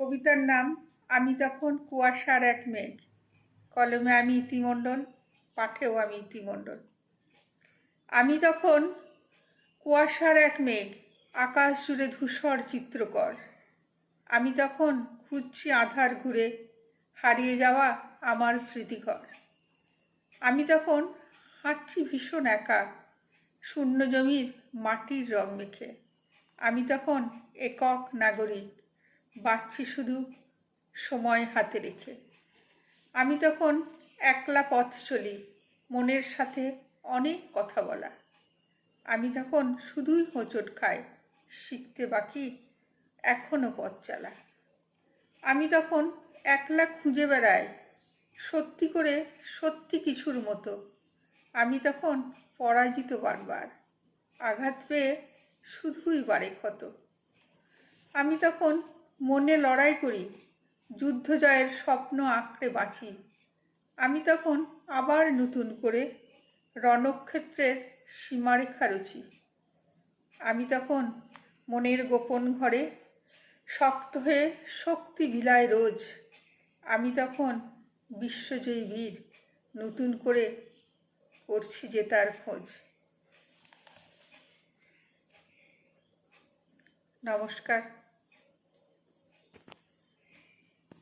কবিতার নাম, আমি তখন কুয়াশার এক মেঘ। কলমে আমি ইতিমণ্ডল, পাঠেও আমি ইতিমণ্ডল। আমি তখন কুয়াশার এক মেঘ, আকাশ জুড়ে ধূসর চিত্রকর। আমি তখন খুঁজছি আধার ঘুরে, হারিয়ে যাওয়া আমার স্মৃতিঘর। আমি তখন হাঁটছি ভীষণ একা, শূন্য জমির মাটির রং মেখে। আমি তখন একক নাগরিক বাঁচছি শুধু সময় হাতে রেখে। আমি তখন একলা পথ চলি, মনের সাথে অনেক কথা বলা। আমি তখন শুধুই হোঁচট খাই, শিখতে বাকি এখনও পথ চালা। আমি তখন একলা খুঁজে বেড়াই, সত্যি করে সত্যি কিছুর মতো। আমি তখন পরাজিত বারবার, আঘাত পেয়ে শুধুই বাড়ে ক্ষত। আমি তখন মনে লড়াই করি যুদ্ধ জয়ের স্বপ্ন আঁকড়ে বাঁচি। আমি তখন আবার নতুন করে রণক্ষেত্রের সীমারেখা রচি। আমি তখন মনের গোপন ঘরে শক্ত হয়ে শক্তি বিলায় রোজ। আমি তখন বিশ্বজয়ী বীর, নতুন করে করছি জেতার খোঁজ। নমস্কার।